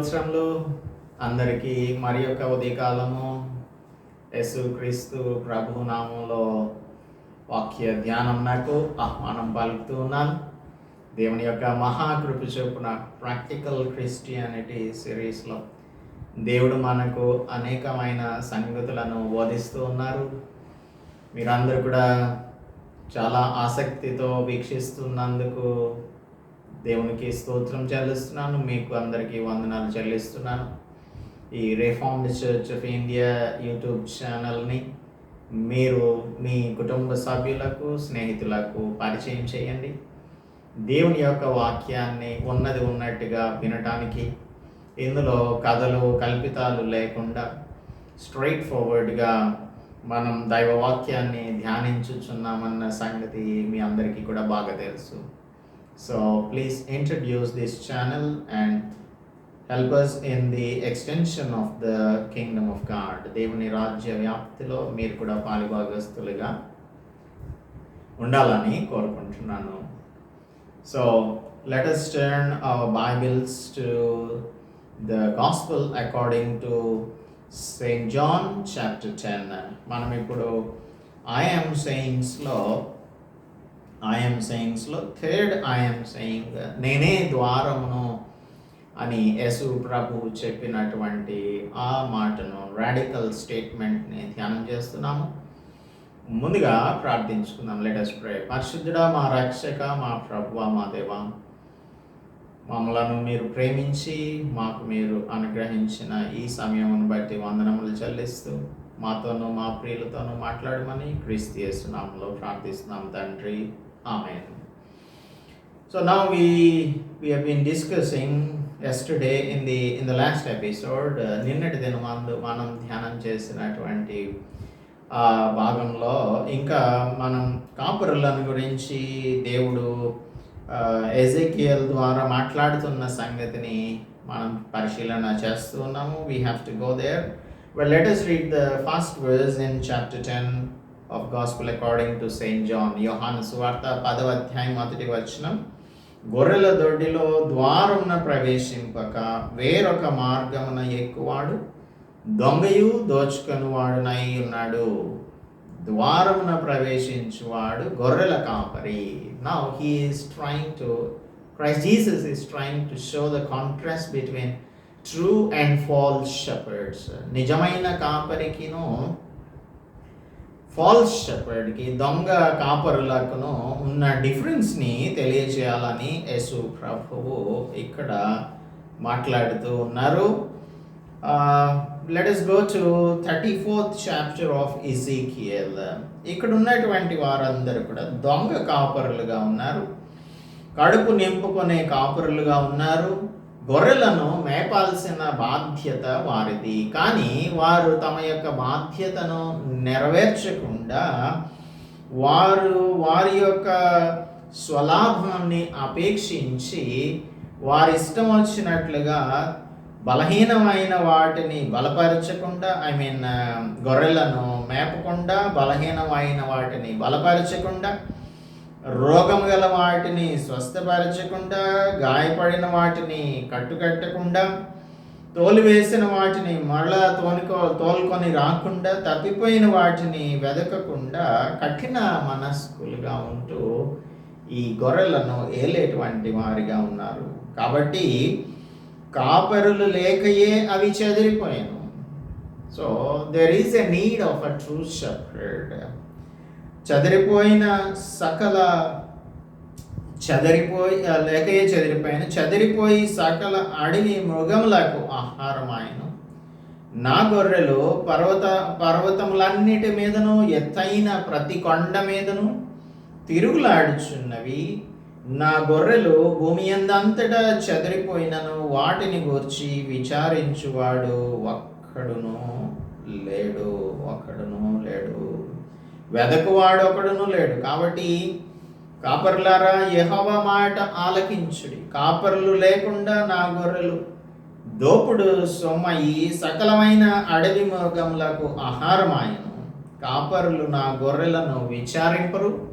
సంవత్సరంలో అందరికీ మరి యొక్క ఉదయకాలము యేసు క్రీస్తు ప్రభు నామంలో వాక్య ధ్యానం నాకు ఆహ్వానం పలుకుతూ ఉన్నాను. దేవుని యొక్క మహాకృప చొప్పున ప్రాక్టికల్ క్రిస్టియానిటీ సిరీస్లో దేవుడు మనకు అనేకమైన సంగతులను బోధిస్తూ ఉన్నారు. మీరందరూ కూడా చాలా ఆసక్తితో వీక్షిస్తున్నందుకు దేవునికి స్తోత్రం చెల్లిస్తున్నాను మీకు అందరికీ వందనాలు చెల్లిస్తున్నాను. ఈ reformed church of India YouTube ఛానల్ని మీరు మీ కుటుంబ సభ్యులకు స్నేహితులకు పరిచయం చేయండి. దేవుని యొక్క వాక్యాన్ని ఉన్నది ఉన్నట్టుగా వినటానికి ఇందులో కథలు కల్పితాలు లేకుండా స్ట్రైట్ ఫార్వర్డ్గా మనం దైవ వాక్యాన్ని ధ్యానించుచున్నామన్న సంగతి మీ అందరికీ కూడా బాగా తెలుసు. So please introduce this channel and help us in the extension of the kingdom of God దేవుని రాజ్య వ్యాప్తిలో మీరు కూడా పాలిభాగస్తులుగా ఉండాలని కోరుకుంటున్నాను. So let us turn our Bibles to the gospel according to saint John chapter ten మనం ఇప్పుడు ఐఎమ్ సెయింగ్స్లో ఐఎమ్ సెయింగ్స్లో థర్డ్ ఐఎమ్ సెయింగ్ నేనే ద్వారమును అని యేసు ప్రభు చెప్పినటువంటి ఆ మాటను రాడికల్ స్టేట్మెంట్ని ధ్యానం చేస్తున్నాము. ముందుగా ప్రార్థించుకుందాం. లేటెస్ట్ ప్రే పరిశుద్ధుడా మా రక్షక మా ప్రభు మా దేవ మమ్మలను మీరు ప్రేమించి మాకు మీరు అనుగ్రహించిన ఈ సమయమును బట్టి వందనములు చెల్లిస్తూ మాతోనూ మా ప్రియులతోనూ మాట్లాడమని క్రీస్తు చేస్తున్నాములో ప్రార్థిస్తున్నాం తండ్రి. ఆమె సో నా we we have been discussing yesterday in the in the last episode uh, నిన్నటి దినమందు మనం ధ్యానం చేసినటువంటి ఆ భాగంలో ఇంకా మనం కాపురులను గురించి దేవుడు ఎజెకియల్ ద్వారా మాట్లాడుతున్న సంగతిని మనం పరిశీలన చేస్తూ ఉన్నాము. We have to go there well let us read the first verse in chapter ten of gospel according to saint John Yohan సువార్త పదవ అధ్యాయం మొదటి వచనం. గొర్రెల దొడ్డిలో ద్వారమున ప్రవేశింపక వేరొక మార్గమున ఎక్కువాడు దొంగయు దోచుకొని వాడునై ఉన్నాడు. ద్వారమున ప్రవేశించువాడు గొర్రెల కాపరి. Now he is trying to Christ Jesus is trying to show the contrast between true and false shepherds నిజమైన కాపరికిను ఫాల్స్ షెపర్డ్కి దొంగ కాపరులకును ఉన్న డిఫరెన్స్ని తెలియజేయాలని యేసు ప్రభువు ఇక్కడ మాట్లాడుతూ ఉన్నారు. Let is go to thirty fourth chapter of Ezekiel ఇక్కడ ఉన్నటువంటి వారందరూ కూడా దొంగ కాపరులుగా ఉన్నారు. కడుపు నింపుకునే కాపురులుగా ఉన్నారు. గొర్రెలను మేపాల్సిన బాధ్యత వారిది. కానీ వారు తమ యొక్క బాధ్యతను నెరవేర్చకుండా వారు వారి యొక్క స్వలాభాన్ని అపేక్షించి వారి ఇష్టం వచ్చినట్లుగా బలహీనమైన వాటిని బలపరచకుండా ఐ మీన్ గొర్రెలను మేపకుండా బలహీనమైన వాటిని బలపరచకుండా రోగం గల వాటిని స్వస్థపరచకుండా గాయపడిన వాటిని కట్టుకట్టకుండా తోలివేసిన వాటిని మరలా తోనుకో తోలుకొని రాకుండా తప్పిపోయిన వాటిని వెదకకుండా కఠిన మనస్కులుగా ఉంటూ ఈ గొర్రెలను ఏలేటువంటి వారిగా ఉన్నారు. కాబట్టి కాపరులు లేకయే అవి చెదిరిపోయాను. So there is a need of a true shepherd చెదిరిపోయిన సకల చెదిరిపోయి లేకయే చెదిరిపోయిన చెదిరిపోయి సకల అడవి మృగములకు ఆహారమాయను నా గొర్రెలు పర్వత పర్వతములన్నిటి మీదను ఎత్తైన ప్రతి కొండ మీదను తిరుగులాడుచున్నవి. నా గొర్రెలు భూమి అందంతటా చెదిరిపోయినను వాటిని గూర్చి విచారించువాడు ఒక్కడును లేడు ఒక్కడును లేడు. వెదకువాడు ఒకడును లేడు. కాబట్టి కాపర్లారా యహవ మాట ఆలకించుడి. కాపర్లు లేకుండా నా గొర్రెలు దోపుడు సొమ్మయి సకలమైన అడవి మృగములకు ఆహారమాయను. కాపరులు నా గొర్రెలను విచారింపరు.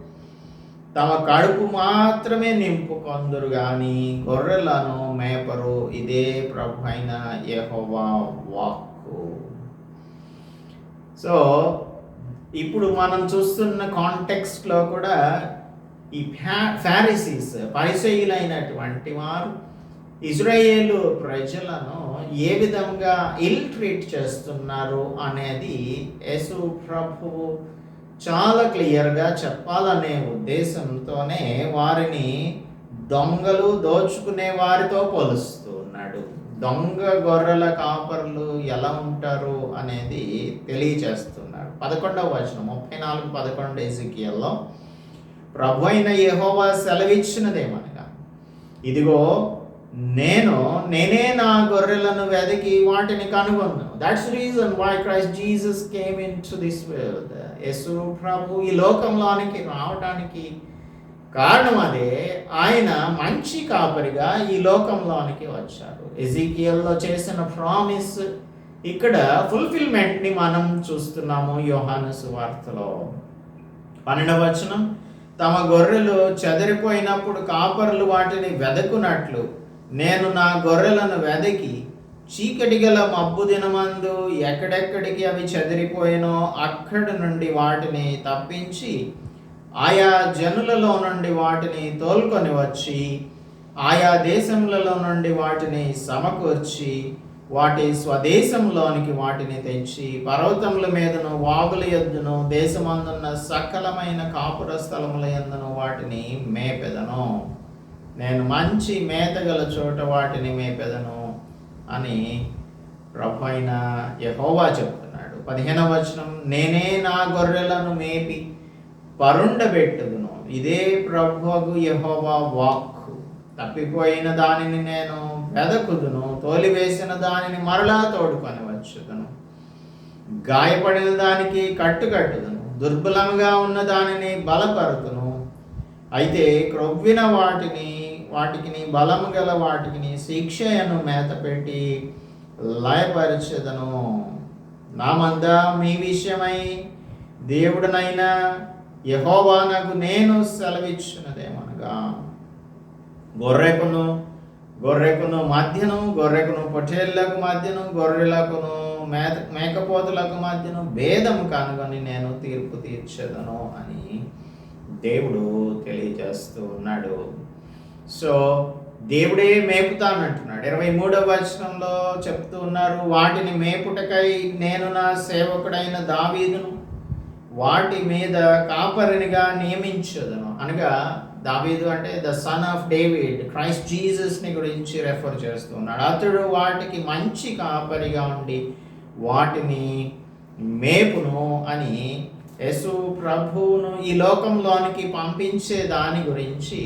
తమ కడుపు మాత్రమే నింపుకొందురు గాని గొర్రెలను మేపరు. ఇదే ప్రభు అయిన యహోవా వాక్కు. సో ఇప్పుడు మనం చూస్తున్న కాంటెక్స్ట్లో కూడా ఈ ఫ్యా ఫారిసీస్ పరిచయులైనటువంటి వారు ఇజ్రాయేలు ప్రజలను ఏ విధంగా ఇల్ ట్రీట్ చేస్తున్నారు అనేది యేసు ప్రభువు చాలా క్లియర్గా చెప్పాలనే ఉద్దేశంతోనే వారిని దొంగలు దోచుకునే వారితో పోలుస్తూ ఉన్నాడు. దొంగ గొర్రెల కాపర్లు ఎలా ఉంటారు అనేది తెలియచేస్తుంది పదకొండవ వచనం ముప్పై నాలుగు పదకొండు ఎజికియల్లో ప్రభు అయిన యహోవా సెలవిచ్చినదేమనగా ఇదిగో నేను నేనే నా గొర్రెలను వెతికి వాటిని కనుగొన్నాను. That's reason why Christ Jesus came in to this world Yesu ప్రభు ఈ లోకంలోనికి రావడానికి కారణం అదే ఆయన మంచి కాపరిగా ఈ లోకంలోనికి వచ్చారు ఎజికియల్లో చేసిన ప్రామిస్ ఇక్కడ ఫుల్ఫిల్మెంట్ని మనం చూస్తున్నాము యోహాను సువార్తలో పన్నెండవ వచనం తమ గొర్రెలు చెదిరిపోయినప్పుడు కాపరులు వాటిని వెదకునట్లు నేను నా గొర్రెలను వెదకి చీకటి గల మబ్బు దినమందు ఎక్కడెక్కడికి అవి చెదిరిపోయినో అక్కడి నుండి వాటిని తప్పించి ఆయా జనులలో నుండి వాటిని తోలుకొని వచ్చి ఆయా దేశములలో నుండి వాటిని సమకూర్చి వాటి స్వదేశంలోనికి వాటిని తెచ్చి పర్వతముల మీదను వాగుల ఎద్దును దేశమందున్న సకలమైన కాపుర స్థలముల ఎందును వాటిని మేపెదను. నేను మంచి మేతగల చోట వాటిని మేపెదను అని ప్రభు అయిన యహోవా చెప్తున్నాడు. పదిహేనవ వచనం నేనే నా గొర్రెలను మేపి పరుండబెట్టుదును. ఇదే ప్రభువు యహోవా వాక్కు. తప్పిపోయిన దానిని నేను వెదకుదును తోలివేసిన దానిని మరలా తోడుకొని వచ్చుదును గాయపడిన దానికి కట్టుకట్టుదును దుర్బలముగా ఉన్న దానిని బలపరుతును అయితే క్రొవ్విన వాటిని వాటికి బలము గల వాటికి శిక్షయను మేత పెట్టి లయపరచదను. నా మంద మీ విషయమై దేవుడనైనా యహోవానకు నేను సెలవిచ్చినదేమనగా. గొర్రెకును గొర్రెకును మధ్యను గొర్రెకును పొట్టేళ్ళకు మధ్యను గొర్రెలకును మేత మేకపోతులకు మధ్యను భేదం కనుగొని నేను తీర్పు తీర్చదను అని దేవుడు తెలియజేస్తూ ఉన్నాడు. సో దేవుడే మేపుతానంటున్నాడు. ఇరవై మూడవ వచనంలో చెప్తూ ఉన్నారు వాటిని మేపుటకై నేను నా సేవకుడైన దావీదును వాటి మీద కాపరినిగా నియమించదను. అనగా దావీదు అంటే the son of David Christ జీసస్ని గురించి రెఫర్ చేస్తున్నాడు. అతడు వాటికి మంచి కాపరిగా ఉండి వాటిని మేపును అని యేసు ప్రభువును ఈ లోకంలోనికి పంపించే దాని గురించి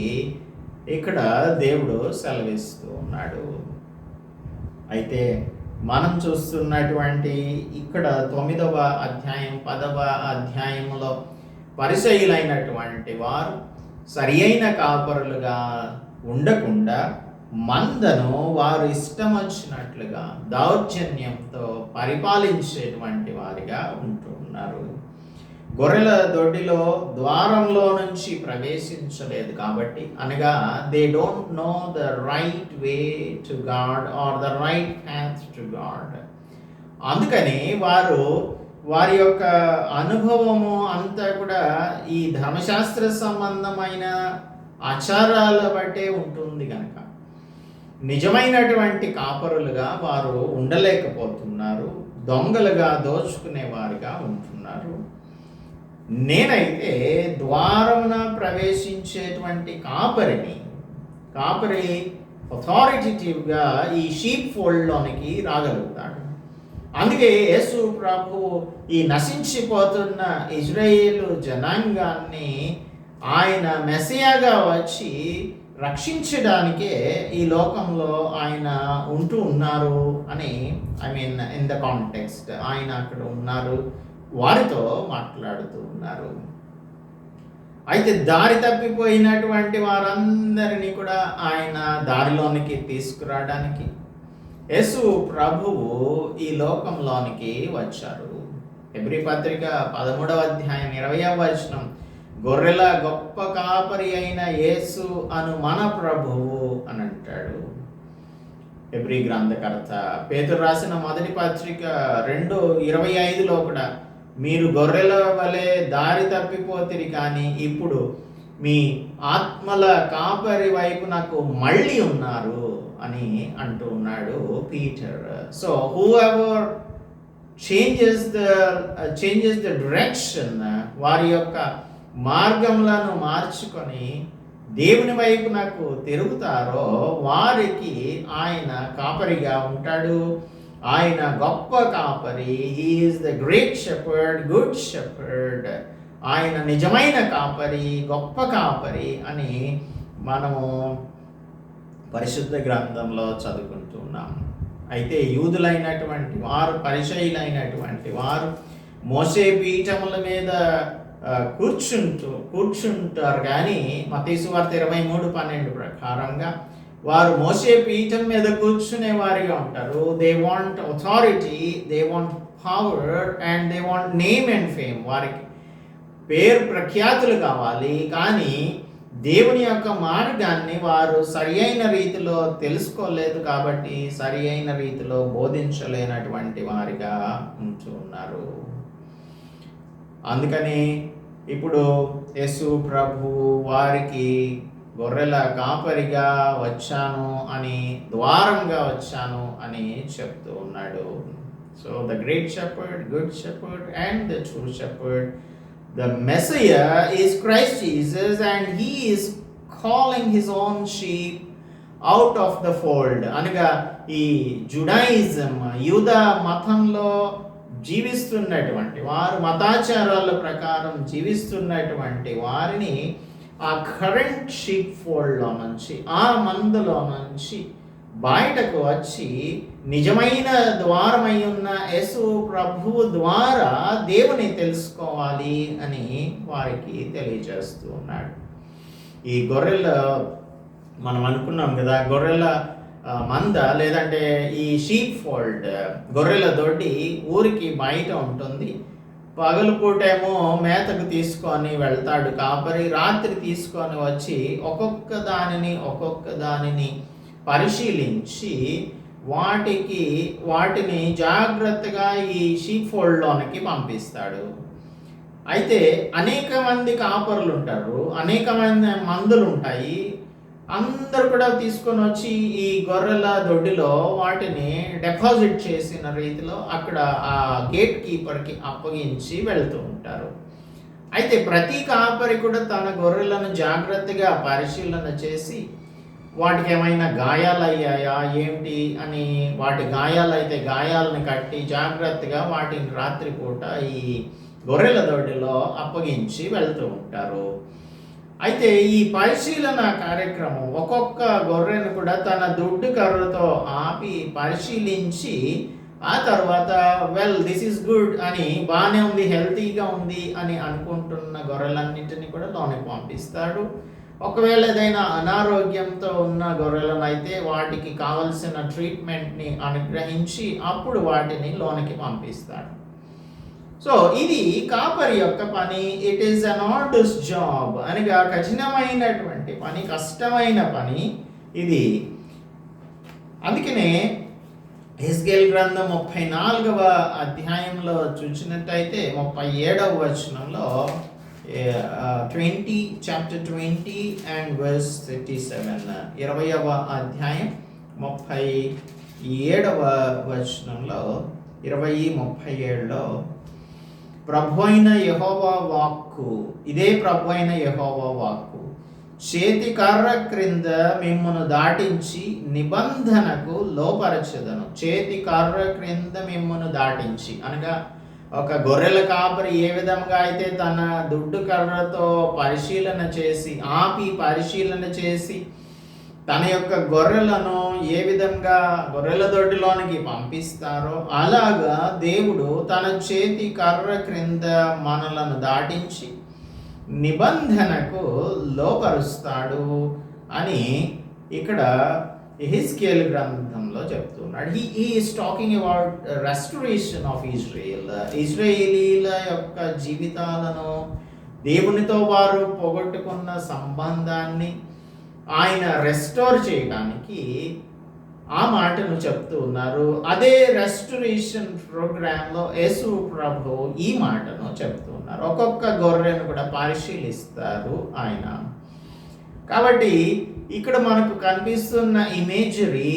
ఇక్కడ దేవుడు సెలవిస్తూ ఉన్నాడు. అయితే మనం చూస్తున్నటువంటి ఇక్కడ తొమ్మిదవ అధ్యాయం పదవ అధ్యాయంలో పరిచయులైనటువంటి వారు సరి అయిన కాపరులుగా ఉండకుండా మందను వారు ఇష్టం వచ్చినట్లుగా దౌర్జన్యంతో పరిపాలించేటువంటి వారిగా ఉంటున్నారు. గొర్రెల దొడ్డిలో ద్వారంలో నుంచి ప్రవేశించలేదు కాబట్టి అనగా they don't know the right way to God or the right hands to God అందుకని వారు వారి యొక్క అనుభవము అంతా కూడా ఈ ధర్మశాస్త్ర సంబంధమైన ఆచారాల బట్టే ఉంటుంది కనుక నిజమైనటువంటి కాపరులుగా వారు ఉండలేకపోతున్నారు. దొంగలుగా దోచుకునేవారుగా ఉంటున్నారు. నేనైతే ద్వారమున ప్రవేశించేటువంటి కాపరిని కాపరి అథారిటేటివ్గా ఈ షీప్ ఫోల్డ్లోనికి రాగలుగుతాడు. అందుకే యేసు ప్రభు ఈ నశించిపోతున్న ఇజ్రాయేలు జనాంగాన్ని ఆయన మెసియాగా వచ్చి రక్షించడానికే ఈ లోకంలో ఆయన ఉంటూ ఉన్నారు అని I mean in the context ఆయన అక్కడ ఉన్నారు వారితో మాట్లాడుతూ ఉన్నారు. అయితే దారి తప్పిపోయినటువంటి వారందరినీ కూడా ఆయన దారిలోనికి తీసుకురావడానికి యేసు ప్రభువు ఈ లోకంలోనికి వచ్చారు ఎబ్రి పత్రిక పదమూడవ అధ్యాయం ఇరవై వచనం గొర్రెల గొప్ప కాపరి అయిన యేసు అను మన ప్రభువు అని అంటాడు. ఎబ్రి గ్రంథకర్త పేతురు రాసిన మొదటి పత్రిక రెండు ఇరవై ఐదులో కూడా మీరు గొర్రెల వలె దారి తప్పిపోతిరి కానీ ఇప్పుడు మీ ఆత్మల కాపరి వైపు నాకు మళ్ళీ ఉన్నారు. అని అంటూ ఉన్నాడు Peter so whoever changes the changes the direction వారి యొక్క మార్గములను మార్చుకొని దేవుని వైపు నాకు తిరుగుతారో వారికి ఆయన కాపరిగా ఉంటాడు. ఆయన గొప్ప కాపరి. He is the great shepherd good shepherd ఆయన నిజమైన కాపరి గొప్ప కాపరి అని మనము పరిశుద్ధ గ్రంథంలో చదువుకుంటున్నాం అయితే యూదులైనటువంటి వారు పరిచయులైనటువంటి వారు మోసే పీఠముల మీద కూర్చుంటూ కూర్చుంటారు. కానీ మతీసు వార్త ఇరవై మూడు పన్నెండు ప్రకారంగా వారు మోసే పీఠం మీద కూర్చునే వారిగా ఉంటారు. They want authority they want power and they want name and fame వారికి పేరు ప్రఖ్యాతులు కావాలి. కానీ దేవుని యొక్క మార్గాన్ని వారు సరి అయిన రీతిలో తెలుసుకోలేదు కాబట్టి సరి అయిన రీతిలో బోధించలేనటువంటి వారిగా ఉంటూ ఉన్నారు. అందుకని ఇప్పుడు యేసు ప్రభు వారికి గొర్రెల కాపరిగా వచ్చాను అని ద్వారంగా వచ్చాను అని చెప్తూ ఉన్నాడు. So the great shepherd good shepherd and the true shepherd the Messiah is Christ Jesus, and he is calling his own sheep out of the fold అనగా ఈ జుడాయిజం యూద మతంలో జీవిస్తున్నటువంటి వారు మతాచారాల ప్రకారం జీవిస్తున్నటువంటి వారిని ఆ కరెంట్ షీప్ ఫోల్డ్లో నుంచి ఆ మందులో నుంచి బయటకు వచ్చి నిజమైన ద్వారమై ఉన్న యేసు ప్రభువు ద్వారా దేవుని తెలుసుకోవాలి అని వారికి తెలియజేస్తూ ఉన్నాడు. ఈ గొర్రెల మనం అనుకున్నాం కదా గొర్రెల మంద లేదంటే ఈ షీప్ ఫోల్డ్ గొర్రెల దొడ్డి ఊరికి బయట ఉంటుంది. పగలుపూటేమో మేతకు తీసుకొని వెళ్తాడు కాపరి రాత్రి తీసుకొని వచ్చి ఒక్కొక్క దానిని ఒక్కొక్క దానిని పరిశీలించి వాటికి వాటిని జాగ్రత్తగా ఈ షీప్ ఫోల్డ్లోనికి పంపిస్తాడు. అయితే అనేక మంది కాపరులు ఉంటారు అనేక మంది మందులు ఉంటాయి. అందరు కూడా తీసుకొని వచ్చి ఈ గొర్రెల దొడ్డిలో వాటిని డిపాజిట్ చేసిన రీతిలో అక్కడ ఆ గేట్ కీపర్కి అప్పగించి వెళ్తూ ఉంటారు. అయితే ప్రతి కాపరి కూడా తన గొర్రెలను జాగ్రత్తగా పరిశీలన చేసి వాటికి ఏమైనా గాయాలు అయ్యాయా ఏంటి? అని వాటి గాయాలు అయితే గాయాలను కట్టి జాగ్రత్తగా వాటిని రాత్రిపూట ఈ గొర్రెల దొడ్డిలో అప్పగించి వెళ్తూ ఉంటారు. అయితే ఈ పరిశీలన కార్యక్రమం ఒక్కొక్క గొర్రెను కూడా తన దుడ్డు కర్రతో ఆపి పరిశీలించి ఆ తర్వాత వెల్ దిస్ ఇస్ గుడ్ అని బాగానే ఉంది హెల్తీగా ఉంది అని అనుకుంటున్న గొర్రెలన్నింటినీ కూడా లోనికి పంపిస్తాడు. ఒకవేళ ఏదైనా అనారోగ్యంతో ఉన్న గొర్రెలను అయితే వాటికి కావలసిన ట్రీట్మెంట్ని అనుగ్రహించి అప్పుడు వాటిని లోనికి పంపిస్తాడు. సో ఇది కాపరి యొక్క పని. It is an orders job అనగా కఠినమైనటువంటి పని కష్టమైన పని ఇది. అందుకనే హిస్గేల్ గ్రంథం ముప్పై నాలుగవ అధ్యాయంలో చూసినట్టయితే ముప్పై ఏడవ వచనంలో twenty chapter twenty and verse thirty seven ఇరవయవ అధ్యాయం ముప్పై ఏడవ వచనంలో ఇరవై ముప్పై ఏడులో ప్రభు అయిన యహోవా వాక్కు ఇదే ప్రభు అయిన యహోవా వాక్కు చేతి కర్ర క్రింద మిమ్మను దాటించి నిబంధనకు లోపరచదను చేతి కర్ర క్రింద మిమ్మను దాటించి. అనగా ఒక గొర్రెల కాపరి ఏ విధంగా అయితే తన దుడ్డు కర్రతో పరిశీలన చేసి ఆపి పరిశీలన చేసి తన యొక్క గొర్రెలను ఏ విధంగా గొర్రెల దొడ్డిలోనికి పంపిస్తారో అలాగా దేవుడు తన చేతి కర్ర క్రింద మనలను దాటించి నిబంధనకు లోపరుస్తాడు అని ఇక్కడ హిస్కేల్ గ్రంథంలో చెప్తున్నాడు. He is talking about restoration of Israel ఇజ్రాయేలీల యొక్క జీవితాలను దేవునితో వారు పోగొట్టుకున్న సంబంధాన్ని ఆయన రెస్టోర్ చేయడానికి ఆ మాటను చెప్తూ ఉన్నారు. అదే రెస్టరేషన్ ప్రోగ్రాంలో యేసు ప్రభు ఈ మాటను చెప్తూ ఉన్నారు. ఒక్కొక్క గొర్రెను కూడా పరిశీలిస్తారు ఆయన. కాబట్టి ఇక్కడ మనకు కనిపిస్తున్న ఇమేజరీ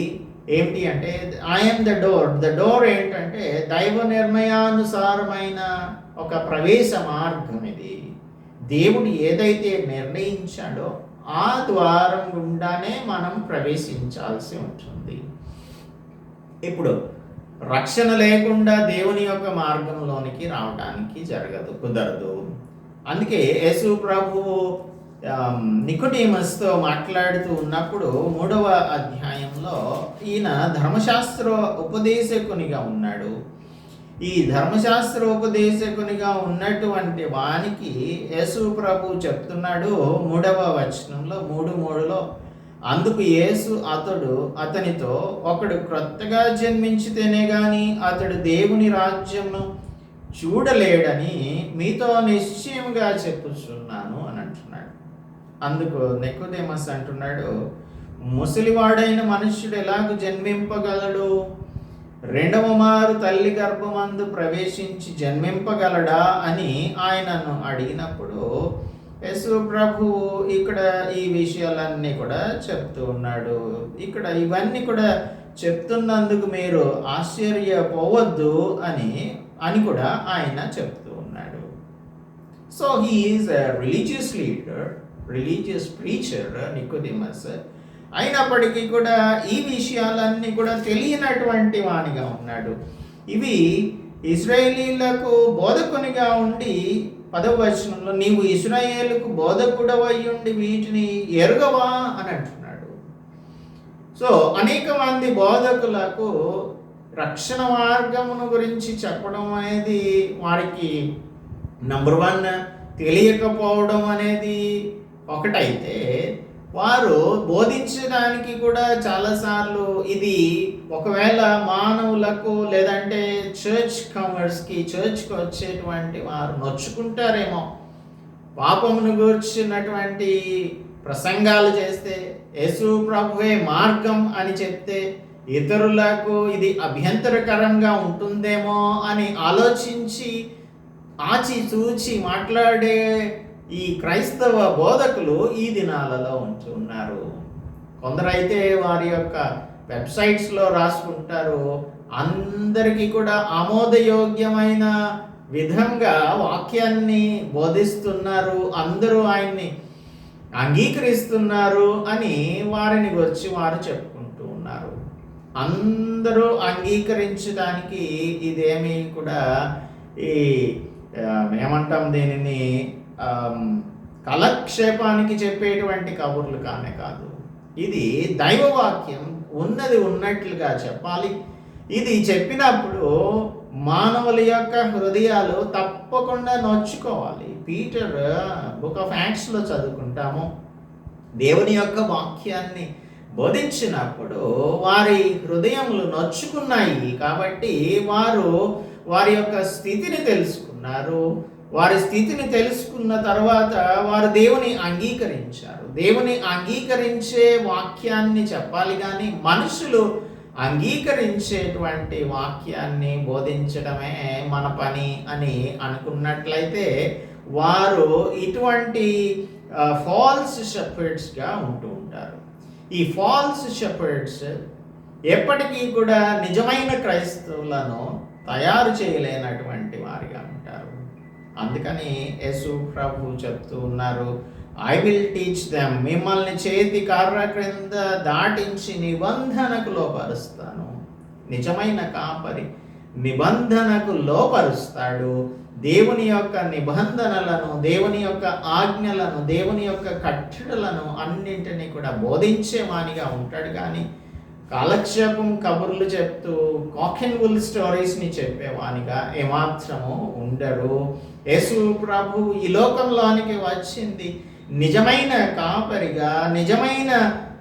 ఏమిటి అంటే I am the door the door ఏంటంటే దైవ నిర్ణయానుసారమైన ఒక ప్రవేశ మార్గం ఇది. దేవుడు ఏదైతే నిర్ణయించాడో ఆ ద్వారం గుండానే మనం ప్రవేశించాల్సి ఉంటుంది. ఇప్పుడు రక్షణ లేకుండా దేవుని యొక్క మార్గంలోనికి రావడానికి జరగదు కుదరదు. అందుకే యేసు ప్రభువు నికోడీమస్తో మాట్లాడుతూ ఉన్నప్పుడు మూడవ అధ్యాయంలో ఈయన ధర్మశాస్త్ర ఉపదేశకునిగా ఉన్నాడు. ఈ ధర్మశాస్త్ర ఉపదేశకునిగా ఉన్నటువంటి వానికి యేసు ప్రభు చెప్తున్నాడు మూడవ వచనంలో మూడు మూడులో అందుకు యేసు అతడు అతనితో ఒకడు క్రొత్తగా జన్మించితేనే గాని అతడు దేవుని రాజ్యంను చూడలేడని మీతో నిశ్చయంగా చెప్పుచున్నాను. అందుకు నెక్కుదేమస్ అంటున్నాడు ముసలివాడైన మనుష్యుడు ఎలాగ జన్మింపగలడు? రెండవ మారు తల్లి గర్భమందు ప్రవేశించి జన్మింపగలడా? అని ఆయనను అడిగినప్పుడు యశు ప్రభు ఇక్కడ ఈ విషయాలన్నీ కూడా చెప్తూ ఉన్నాడు. ఇక్కడ ఇవన్నీ కూడా చెప్తున్నందుకు మీరు ఆశ్చర్యపోవద్దు అని అని కూడా ఆయన చెప్తూ ఉన్నాడు. So he is religious leader religious preacher Nicodemus అయినప్పటికీ కూడా ఈ విషయాలన్నీ కూడా తెలియనటువంటి వానిగా ఉన్నాడు. ఇవి ఇస్రాయేలీలకు బోధకునిగా ఉండి పదవ వచనంలో నీవు ఇస్రాయేల్కు బోధకుడవై ఉండి వీటిని ఎరగవా? అని అంటున్నాడు. సో అనేక మంది బోధకులకు రక్షణ మార్గమును గురించి చెప్పడం అనేది వారికి నంబర్ వన్ తెలియకపోవడం అనేది ఒకటైతే వారు బోధించడానికి కూడా చాలాసార్లు ఇది ఒకవేళ మానవులకు లేదంటే చర్చ్ కమర్స్కి చర్చ్కి వచ్చేటువంటి వారు నొచ్చుకుంటారేమో. పాపమును గూర్చినటువంటి ప్రసంగాలు చేస్తే యేసు ప్రభువే మార్గం అని చెప్తే ఇతరులకు ఇది అభ్యంతరకరంగా ఉంటుందేమో అని ఆలోచించి ఆచి చూచి మాట్లాడే ఈ క్రైస్తవ బోధకులు ఈ దినాలలో ఉంటున్నారు కొందరైతే వారి యొక్క వెబ్సైట్స్లో రాసుకుంటారు. అందరికీ కూడా ఆమోదయోగ్యమైన విధంగా వాక్యాన్ని బోధిస్తున్నారు. అందరూ ఆయన్ని అంగీకరిస్తున్నారు అని వారిని వచ్చి వారు చెప్పుకుంటూ ఉన్నారు. అందరూ అంగీకరించడానికి ఇదేమీ కూడా ఈ ఏమంటాం దీనిని కలక్షేపానికి చెప్పేటువంటి కబుర్లు కానే కాదు. ఇది దైవవాక్యం ఉన్నది ఉన్నట్లుగా చెప్పాలి. ఇది చెప్పినప్పుడు మానవుల యొక్క హృదయాలు తప్పకుండా నొచ్చుకోవాలి. పీటర్ బుక్ ఆఫ్ యాక్ట్స్లో చదువుకుంటాము. దేవుని యొక్క వాక్యాన్ని బోధించినప్పుడు వారి హృదయములు నొచ్చుకున్నాయి కాబట్టి వారు వారి యొక్క స్థితిని తెలుసుకున్నారు. వారి స్థితిని తెలుసుకున్న తర్వాత వారు దేవుని అంగీకరించారు. దేవుని అంగీకరించే వాక్యాన్ని చెప్పాలి కానీ మనుషులు అంగీకరించేటువంటి వాక్యాన్ని బోధించడమే మన పని అని అనుకున్నట్లయితే వారు ఇటువంటి ఫాల్స్ షెఫర్డ్స్గా ఉంటూ ఉంటారు. ఈ ఫాల్స్ షెఫర్డ్స్ ఎప్పటికీ కూడా నిజమైన క్రైస్తవులను తయారు చేయలేనటువంటి అందుకని యేసు ప్రభు చెప్తూ ఉన్నారు ఐ విల్ టీచ్ దెమ్ మిమ్మల్ని చేతి కర్ర క్రింద దాటించి నిబంధనకు లోపరుస్తాను నిజమైన కాపరి నిబంధనకు లోపరుస్తాడు దేవుని యొక్క నిబంధనలను దేవుని యొక్క ఆజ్ఞలను దేవుని యొక్క కట్టడలను అన్నింటినీ కూడా బోధించేవానిగా ఉంటాడు. కానీ కాలక్షేపం కబుర్లు చెప్తూ కాకెన్ వుల్ స్టోరీస్ని చెప్పేవానిగా ఏమాత్రము ఉండరు యేసు ప్రభు ఈ లోకంలోనికి వచ్చింది. నిజమైన కాపరిగా నిజమైన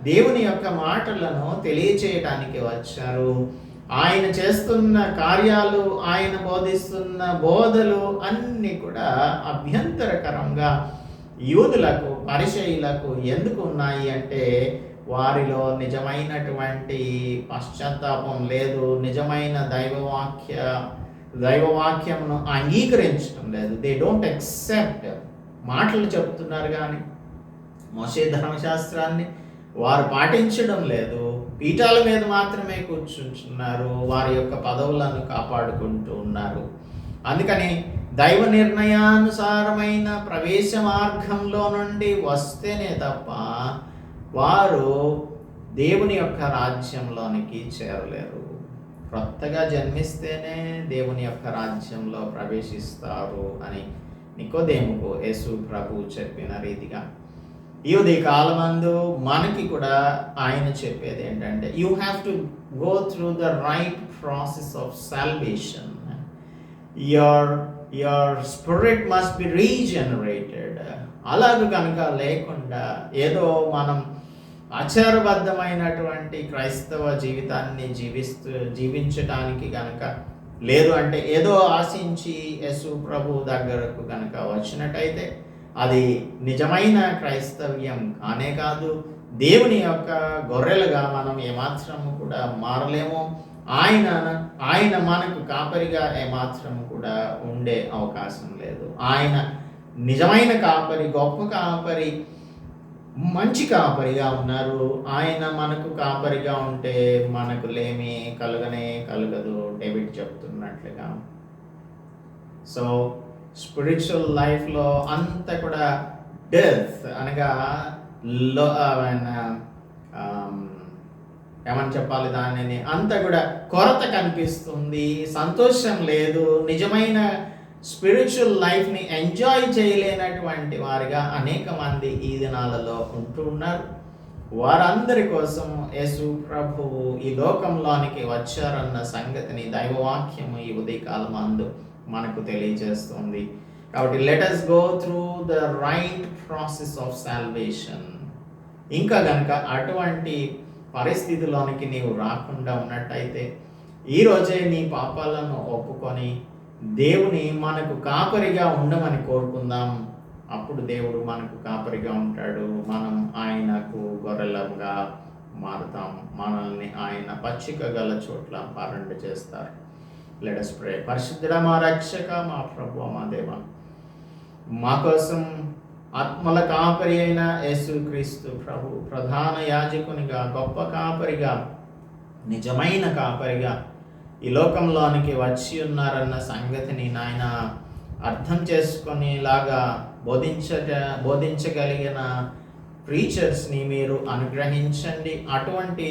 దేవుని యొక్క మాటలను తెలియచేయటానికి వచ్చారు. ఆయన చేస్తున్న కార్యాలు ఆయన బోధిస్తున్న బోధలు అన్నీ కూడా అభ్యంతరకరంగా యూదులకు పరిచయులకు ఎందుకు ఉన్నాయి అంటే వారిలో నిజమైనటువంటి పశ్చాత్తాపం లేదు. నిజమైన దైవవాక్య దైవవాక్యమును అంగీకరించడం లేదు. దే డోంట్ ఎక్సెప్ట్ మాటలు చెప్తున్నారు కానీ మోసే ధర్మశాస్త్రాన్ని వారు పాటించడం లేదు. పీఠాల మీద మాత్రమే కూర్చుంటున్నారు. వారి యొక్క పదవులను కాపాడుకుంటూ ఉన్నారు. అందుకని దైవ నిర్ణయానుసారమైన ప్రవేశ మార్గంలో నుండి వస్తేనే తప్ప వారు దేవుని యొక్క రాజ్యంలోనికి చేరలేరు. క్రొత్తగా జన్మిస్తేనే దేవుని యొక్క రాజ్యంలో ప్రవేశిస్తారు అని నికోదేముకు యేసు ప్రభు చెప్పిన రీతిగా. ఈ ఉదయ కాలమందు మనకి కూడా ఆయన చెప్పేది ఏంటంటే you have to go through the right process of salvation your your spirit must be regenerated అలాగ కనుక లేకుండా ఏదో మనం ఆచారబద్ధమైనటువంటి క్రైస్తవ జీవితాన్ని జీవిస్తూ జీవించటానికి కనుక లేదు అంటే ఏదో ఆశించి యశు ప్రభు దగ్గరకు కనుక వచ్చినట్టయితే అది నిజమైన క్రైస్తవ్యం కానే కాదు. దేవుని యొక్క గొర్రెలుగా మనం ఏమాత్రము కూడా మారలేము. ఆయన ఆయన మనకు కాపరిగా ఏమాత్రము కూడా ఉండే అవకాశం లేదు. ఆయన నిజమైన కాపరి గొప్ప కాపరి మంచి కాపరిగా ఉన్నారు. ఆయన మనకు కాపరిగా ఉంటే మనకు లేమి కలుగనే కలగదు డేవిడ్ చెప్తున్నట్లుగా. సో స్పిరిచువల్ లైఫ్లో అంత కూడా డెత్ అనగా లో ఏమని చెప్పాలి దానిని? అంత కూడా కొరత కనిపిస్తుంది సంతోషం లేదు నిజమైన స్పిరిచువల్ లైఫ్ని ఎంజాయ్ చేయలేనటువంటి వారిగా అనేక మంది ఈ దినాలలో ఉంటూ ఉన్నారు. వారందరి కోసం యేసు ప్రభువు ఈ లోకంలోనికి వచ్చారన్న సంగతిని దైవవాక్యము ఈ ఉదయకాలం అందు మనకు తెలియజేస్తుంది. కాబట్టి let us go through the right process of salvation ఇంకా కనుక అటువంటి పరిస్థితిలోనికి నీవు రాకుండా ఉన్నట్టయితే ఈరోజే నీ పాపాలను ఒప్పుకొని దేవుని మనకు కాపరిగా ఉండమని కోరుకుందాం. అప్పుడు దేవుడు మనకు కాపరిగా ఉంటాడు. మనం ఆయనకు గొర్రెలంగా మారుతాం. మనల్ని ఆయన పచ్చిక గల చోట్ల పరండ చేస్తారు. లెడస్ ప్రే పరిశుద్ధుడ మా రక్షక మా ప్రభు మా దేవ. మా కోసం ఆత్మల కాపరి అయిన యేసుక్రీస్తు ప్రభు ప్రధాన యాజకునిగా గొప్ప కాపరిగా నిజమైన కాపరిగా ఈ లోకంలోనికి వచ్చి ఉన్నారన్న సంగతిని నాయన అర్థం చేసుకునేలాగా బోధించ బోధించగలిగిన ప్రీచర్స్ని మీరు అనుగ్రహించండి. అటువంటి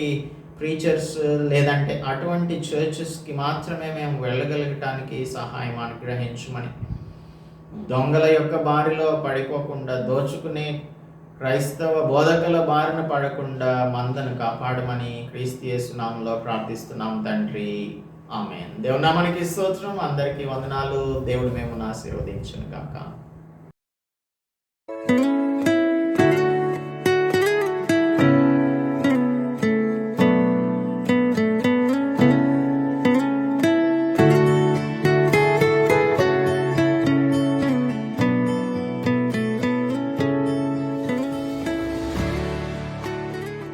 ప్రీచర్స్ లేదంటే అటువంటి చర్చెస్కి మాత్రమే మేము వెళ్ళగలగటానికి సహాయం అనుగ్రహించమని. దొంగల యొక్క బారిలో పడిపోకుండా దోచుకునే క్రైస్తవ బోధకుల బారిన పడకుండా మందను కాపాడమని క్రీస్తు నామంలో ప్రార్థిస్తున్నాం తండ్రి. ఆమె దేవునామానికి స్తోత్రం. అందరికీ వందనాలు. దేవుడు మేము ఆశీర్వదించును కాక